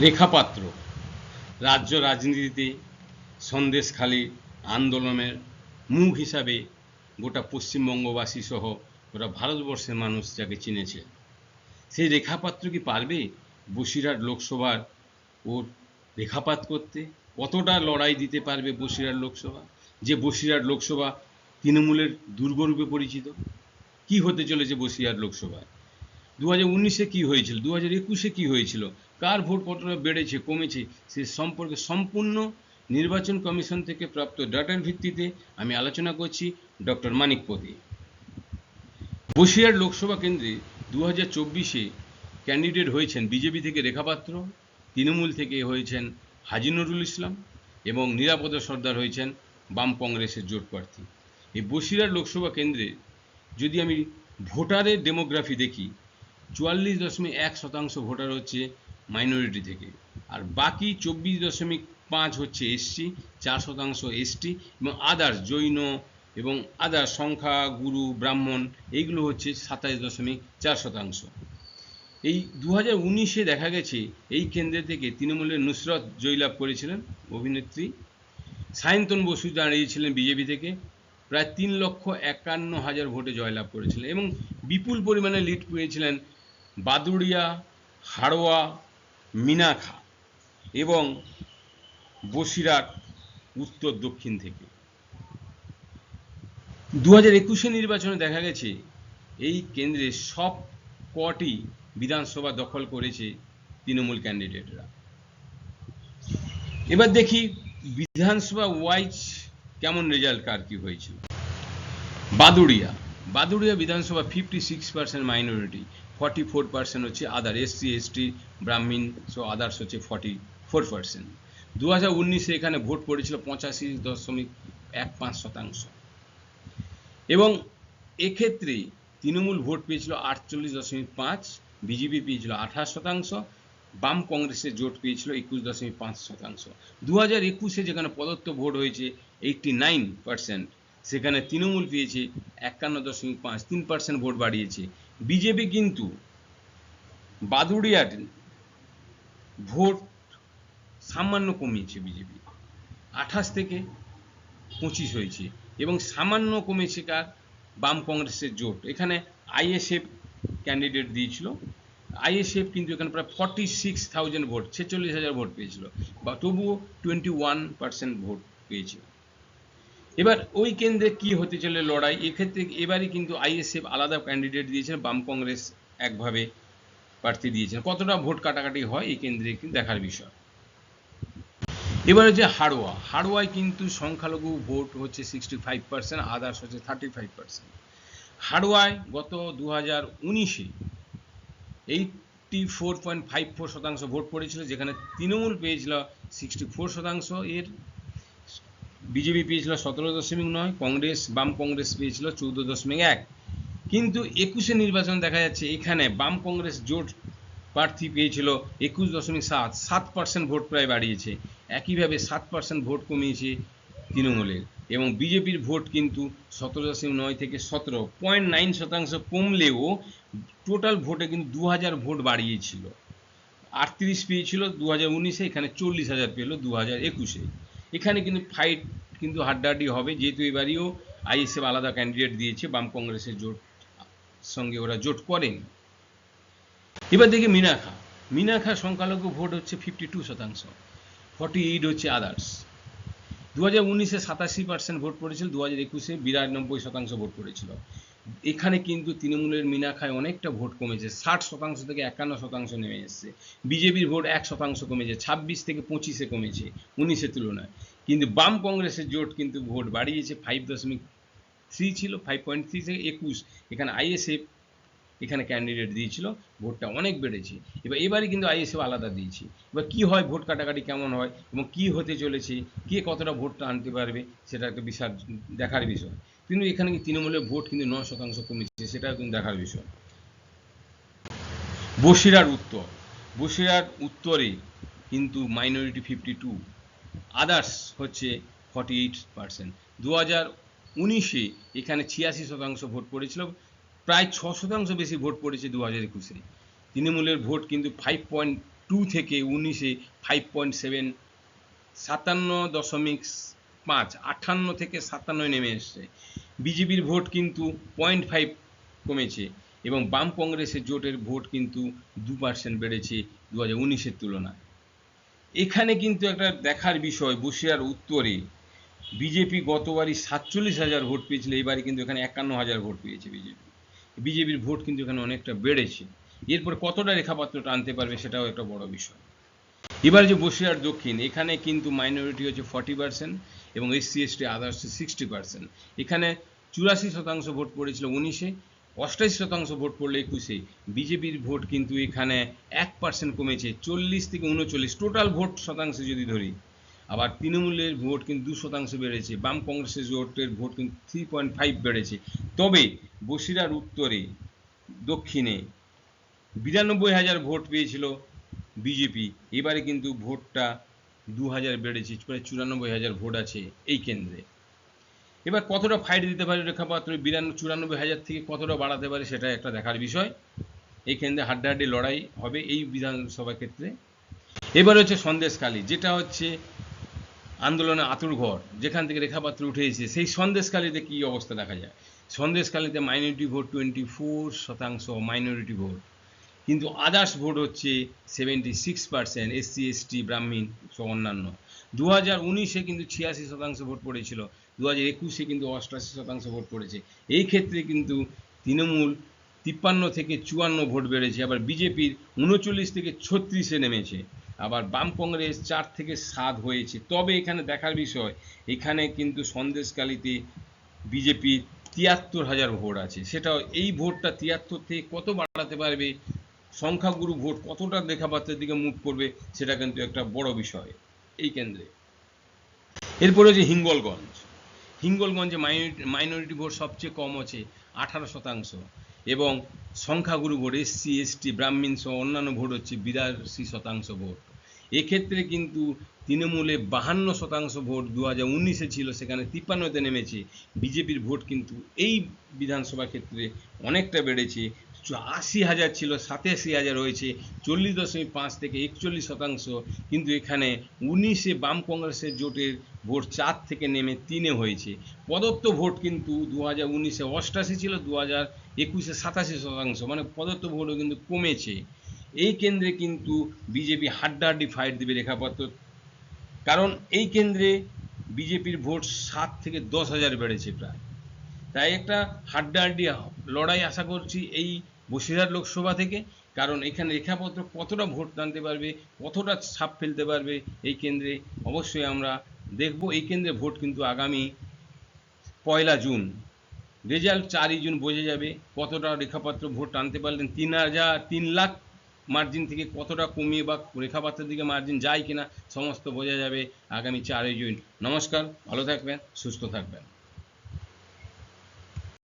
রেখাপাত্র। রাজ্য রাজনীতিতে সন্দেশখালী আন্দোলনের মুখ হিসাবে গোটা পশ্চিমবঙ্গবাসী সহ গোটা ভারতবর্ষের মানুষ যাকে চিনেছে। সেই রেখাপাত্র কি পারবে বসিরহাট লোকসভার ওর রেখাপাত করতে? কতটা লড়াই দিতে পারবে বসিরহাট লোকসভা? যে বসিরহাট লোকসভা তৃণমূলের দুর্গরূপে পরিচিত। কি হতে চলেছে বসিরহাট লোকসভায়? দু হাজার উনিশে কী হয়েছিল? দু হাজার একুশে কী হয়েছিল? কার ভোট কতটা বেড়েছে, কমেছে, সে সম্পর্কে সম্পূর্ণ নির্বাচন কমিশন থেকে প্রাপ্ত ডাটার ভিত্তিতে আমি আলোচনা করছি ডক্টর মানিক মানিকপতি বসিরহাট লোকসভা কেন্দ্রে দু হাজার চব্বিশে ক্যান্ডিডেট হয়েছেন বিজেপি থেকে রেখাপাত্র তৃণমূল থেকে হয়েছেন হাজি নুরুল ইসলাম এবং নিরাপদ সর্দার হয়েছেন বাম কংগ্রেসের জোট প্রার্থী। এই বসিরহাট লোকসভা কেন্দ্রে যদি আমি ভোটারের ডেমোগ্রাফি দেখি, চুয়াল্লিশ দশমিক এক শতাংশ ভোটার হচ্ছে মাইনরিটি থেকে। আর বাকি চব্বিশ দশমিক পাঁচ হচ্ছে এসসি চার শতাংশ এসটি এবং আদার্স জৈন এবং আদার্স সংখ্যা, গুরু, ব্রাহ্মণ, এইগুলো হচ্ছে সাতাশ দশমিক চার শতাংশ। এই দু হাজার উনিশে দেখা গেছে এই কেন্দ্র থেকে তৃণমূলের নুসরত জয়লাভ করেছিলেন অভিনেত্রী। সায়ন্তন বসু দাঁড়িয়েছিলেন বিজেপি থেকে। প্রায় তিন লক্ষ একান্ন হাজার ভোটে জয়লাভ করেছিলেন এবং বিপুল পরিমাণে লিড পেয়েছিলেন বাদুড়িয়া, হাড়োয়া মিনাখা এবং বসিরহাট উত্তর দক্ষিণ থেকে। দু হাজার একুশে নির্বাচনে দেখা গেছে, এই কেন্দ্রে সব কটি বিধানসভা দখল করেছে তৃণমূল ক্যান্ডিডেটরা। এবার দেখি বিধানসভা ওয়াইজ কেমন রেজাল্ট কার কি হয়েছিল। Baduria. Baduria Vidhan Sabha fifty six percent minority forty four percent হচ্ছে other SC ST Brahmin so others হচ্ছে ফর্টি ফোর পার্সেন্ট দু হাজার উনিশে এখানে ভোট পড়েছিল পঁচাশি দশমিক এক পাঁচ শতাংশ। এবং এক্ষেত্রে তৃণমূল ভোট পেয়েছিল আটচল্লিশ দশমিক পাঁচ, বিজেপি পেয়েছিল আঠাশ শতাংশ, বাম কংগ্রেসের জোট পেয়েছিল একুশ দশমিক পাঁচ শতাংশ। দু হাজার একুশে যেখানে প্রদত্ত ভোট হয়েছে এইটটি নাইন পার্সেন্ট সেখানে তৃণমূল পেয়েছে একান্ন দশমিক পাঁচ তিন পার্সেন্ট ভোট বাড়িয়েছে। বিজেপি কিন্তু বাদুড়িয়ার ভোট সামান্য কমিয়েছে বিজেপি। আঠাশ থেকে পঁচিশ হয়েছে এবং সামান্য কমেছে কার? বাম কংগ্রেসের জোট। এখানে আইএসএফ ক্যান্ডিডেট দিয়েছিল। আইএসএফ কিন্তু এখানে প্রায় ফর্টি সিক্স থাউজেন্ড ভোট, ছেচল্লিশ হাজার ভোট পেয়েছিল। বা তবুও টোয়েন্টি ওয়ান পার্সেন্ট ভোট পেয়েছিল এবার ওই কেন্দ্রে কি হতে চলে লড়াই? এক্ষেত্রে এবারই কিন্তু আইএসএফ আলাদা ক্যান্ডিডেট দিয়েছেন, বাম কংগ্রেস একভাবে প্রার্থী দিয়েছেন। কতটা ভোট কাটাকাটি হয় এই কেন্দ্রে দেখার বিষয়। এবার হচ্ছে হাড়োয়া। হাড়োয়ায় কিন্তু সংখ্যালঘু ভোট হচ্ছে সিক্সটি ফাইভ পার্সেন্ট আদার্স হচ্ছে থার্টি ফাইভ পার্সেন্ট হাড়োয়ায় গত দু হাজার উনিশে eighty four point five four শতাংশ ভোট পড়েছিল, যেখানে তৃণমূল পেয়েছিল সিক্সটি ফোর শতাংশ। এর বিজেপি পেয়েছিল সতেরো দশমিক নয়, কংগ্রেস, বাম কংগ্রেস পেয়েছিল চৌদ্দ দশমিক এক। কিন্তু একুশে নির্বাচন দেখা যাচ্ছে, এখানে বাম কংগ্রেস জোট প্রার্থী পেয়েছিল একুশ দশমিক সাত সাত পার্সেন্ট ভোট প্রায় বাড়িয়েছে। একইভাবে সাত পার্সেন্ট ভোট কমিয়েছে তৃণমূলের। এবং বিজেপির ভোট কিন্তু সতেরো দশমিক নয় থেকে সতেরো পয়েন্ট নাইন শতাংশ কমলেও টোটাল ভোটে কিন্তু দু হাজার ভোট বাড়িয়েছিল। আটত্রিশ পেয়েছিল দু হাজার উনিশে, এখানে চল্লিশ হাজার পেল দু হাজার একুশে। এখানে কিন্তু ফাইট কিন্তু হাড্ডাহাড্ডি হবে। যেহেতু এবারেও আইএসএফ আলাদা ক্যান্ডিডেট দিয়েছে, বাম কংগ্রেসের জোট সঙ্গে ওরা জোট করেন। এবার দেখি মিনাখা মিনাখা সংখ্যালঘু ভোট হচ্ছে ফিফটি টু শতাংশ ফর্টি এইট হচ্ছে আদার্স দু হাজার উনিশে সাতাশি পার্সেন্ট ভোট পড়েছিল দু হাজার একুশে বিরানব্বই শতাংশ ভোট পড়েছিল। এখানে কিন্তু তৃণমূলের মিনাখায় অনেকটা ভোট কমেছে। ষাট শতাংশ থেকে একান্ন শতাংশ নেমে এসছে। বিজেপির ভোট এক শতাংশ কমেছে, ছাব্বিশ থেকে পঁচিশে কমেছে, উনিশের তুলনায়। কিন্তু বাম কংগ্রেসের জোট কিন্তু ভোট বাড়িয়েছে ফাইভ দশমিক থ্রি ছিল ফাইভ পয়েন্ট থ্রি থেকে একুশ। এখানে আইএসএফ এখানে ক্যান্ডিডেট দিয়েছিল, ভোটটা অনেক বেড়েছে। এবার এবারে কিন্তু আইএসএফ আলাদা দিয়েছে। এবার কি হয় ভোট কাটাকাটি কেমন হয় এবং কি হতে চলেছে, কে কতটা ভোটটা আনতে পারবে, সেটা একটা বিশাল দেখার বিষয়। কিন্তু এখানে কি তৃণমূলের ভোট কিন্তু নয় শতাংশ কমেছে সেটাও কিন্তু দেখার বিষয়। বসিরহাট উত্তর। বসিরহাট উত্তরে কিন্তু মাইনরিটি ফিফটি টু আদার্স হচ্ছে ফর্টি এইট পার্সেন্ট দু হাজার উনিশে এখানে ছিয়াশি শতাংশ ভোট পড়েছিল, প্রায় ছ শতাংশ বেশি ভোট পড়েছে দু হাজার একুশে। তৃণমূলের ভোট কিন্তু ফাইভ পয়েন্ট টু থেকে উনিশে ফাইভ পয়েন্ট সেভেন সাতান্ন দশমিক পাঁচ আটান্ন থেকে সাতান্নয় নেমে এসছে। বিজেপির ভোট কিন্তু পয়েন্ট ফাইভ কমেছে এবং বাম কংগ্রেসের জোটের ভোট কিন্তু দু পার্সেন্ট বেড়েছে দু হাজার উনিশের তুলনায়। এখানে কিন্তু একটা দেখার বিষয় বসিরহাট উত্তরে বিজেপি গতবারই সাতচল্লিশ হাজার ভোট পেয়েছিল, এবারে কিন্তু এখানে একান্ন হাজার ভোট পেয়েছে বিজেপি। বিজেপির ভোট কিন্তু এখানে অনেকটা বেড়েছে। এরপর কতটা রেখাপাত্র টানতে পারবে সেটাও একটা বড় বিষয়। এবার যে বসিরহাট দক্ষিণ, এখানে কিন্তু মাইনরিটি হচ্ছে ফর্টি পার্সেন্ট এবং SC ST others sixty percent এখানে চুরাশি শতাংশ ভোট পড়েছিল উনিশে, অষ্টাশি শতাংশ ভোট পড়লে একুশে। বিজেপির ভোট কিন্তু এখানে এক পার্সেন্ট কমেছে, চল্লিশ থেকে উনচল্লিশ টোটাল ভোট শতাংশ যদি ধরি। আবার তৃণমূলের ভোট কিন্তু দু শতাংশ বেড়েছে, বাম কংগ্রেসের ভোটের ভোট কিন্তু থ্রি পয়েন্ট ফাইভ বেড়েছে। তবে বসিরহাট উত্তরে, দক্ষিণে বিরানব্বই হাজার ভোট পেয়েছিল বিজেপি। এবারে কিন্তু ভোটটা দু হাজার বেড়েছে প্রায় চুরানব্বই হাজার ভোট আছে এই কেন্দ্রে। এবার কতটা ফাইট দিতে পারে রেখাপাত্র? বিরান্ন চুরানব্বই হাজার থেকে কতটা বাড়াতে পারে সেটা একটা দেখার বিষয়। এই কেন্দ্রে হাড্ডাহাড্ডি লড়াই হবে এই বিধানসভা ক্ষেত্রে। এবার হচ্ছে সন্দেশকালী যেটা হচ্ছে আন্দোলনে আতুর ঘর, যেখান থেকে রেখাপাত্র উঠে এসেছে। সেই সন্দেশকালীতে কী অবস্থা দেখা যায়? সন্দেশকালীতে মাইনরিটি ভোট টোয়েন্টি ফোর শতাংশ মাইনরিটি ভোট কিন্তু আদার্স ভোট হচ্ছে seventy six percent SC ST Brahmin সহ অন্যান্য। দু হাজার উনিশে কিন্তু ছিয়াশি শতাংশ ভোট পড়েছিল দু হাজার একুশে কিন্তু অষ্টাশি শতাংশ ভোট পড়েছে। এই ক্ষেত্রে কিন্তু তৃণমূল তিপ্পান্ন থেকে চুয়ান্ন ভোট বেড়েছে, আবার বিজেপির উনচল্লিশ থেকে ছত্রিশে নেমেছে। আবার বাম কংগ্রেস চার থেকে সাত হয়েছে। তবে এখানে দেখার বিষয়, এখানে কিন্তু সন্দেশকালীতে বিজেপির তিয়াত্তর হাজার ভোট আছে। সেটাও এই ভোটটা তিয়াত্তর থেকে কত বাড়াতে পারবে সংখ্যাগুরু ভোট কতটা লেখাপাত্রের দিকে মুখ করবে, সেটা কিন্তু একটা বড় বিষয় এই কেন্দ্রে। এরপরে যে হিঙ্গলগঞ্জ। হিঙ্গলগঞ্জে মাইনরিটি মাইনরিটি ভোট সবচেয়ে কম আছে আঠারো শতাংশ। এবং সংখ্যাগুরু ভোট এসসি এসটি ব্রাহ্মণ সহ অন্যান্য ভোট হচ্ছে বিরাশি শতাংশ ভোট। এক্ষেত্রে কিন্তু তৃণমূলে বাহান্ন শতাংশ ভোট দু হাজার উনিশে ছিল, সেখানে তিপ্পান্নতে নেমেছে। বিজেপির ভোট কিন্তু এই বিধানসভা ক্ষেত্রে অনেকটা বেড়েছে। আশি হাজার ছিল, সাতাশি হাজার হয়েছে, চল্লিশ দশমিক পাঁচ থেকে একচল্লিশ শতাংশ। কিন্তু এখানে উনিশে বাম কংগ্রেসের জোটের ভোট চার থেকে নেমে তিনে হয়েছে। প্রদত্ত ভোট কিন্তু দু হাজার উনিশে অষ্টাশি ছিল দু হাজার একুশে সাতাশি শতাংশ। মানে প্রদত্ত ভোটও কিন্তু কমেছে। এই কেন্দ্রে কিন্তু বিজেপি হাড্ডাহাড্ডি ফাইট দেবে রেখাপত্র। কারণ এই কেন্দ্রে বিজেপির ভোট সাত থেকে দশ হাজার বেড়েছে প্রায়। তাই একটা হাড্ডাহাড্ডি লড়াই আশা করছি এই বসিরহাট লোকসভা থেকে, কারণ এখানে রেখাপত্র কতটা ভোট টানতে পারবে, কতটা ছাপ ফেলতে পারবে এই কেন্দ্রে অবশ্যই আমরা দেখব। এই কেন্দ্রে ভোট কিন্তু আগামী পয়লা জুন। রেজাল্ট চারই জুন বোঝা যাবে কতটা রেখাপাত্র ভোট টানতে পারলেন। তিন হাজার, তিন লাখ মার্জিন থেকে কতটা কমিয়ে বা রেখাপাত্রের দিকে মার্জিন যায় কিনা, সমস্ত বোঝা যাবে আগামী চারই জুন। নমস্কার, ভালো থাকবেন, সুস্থ থাকবেন।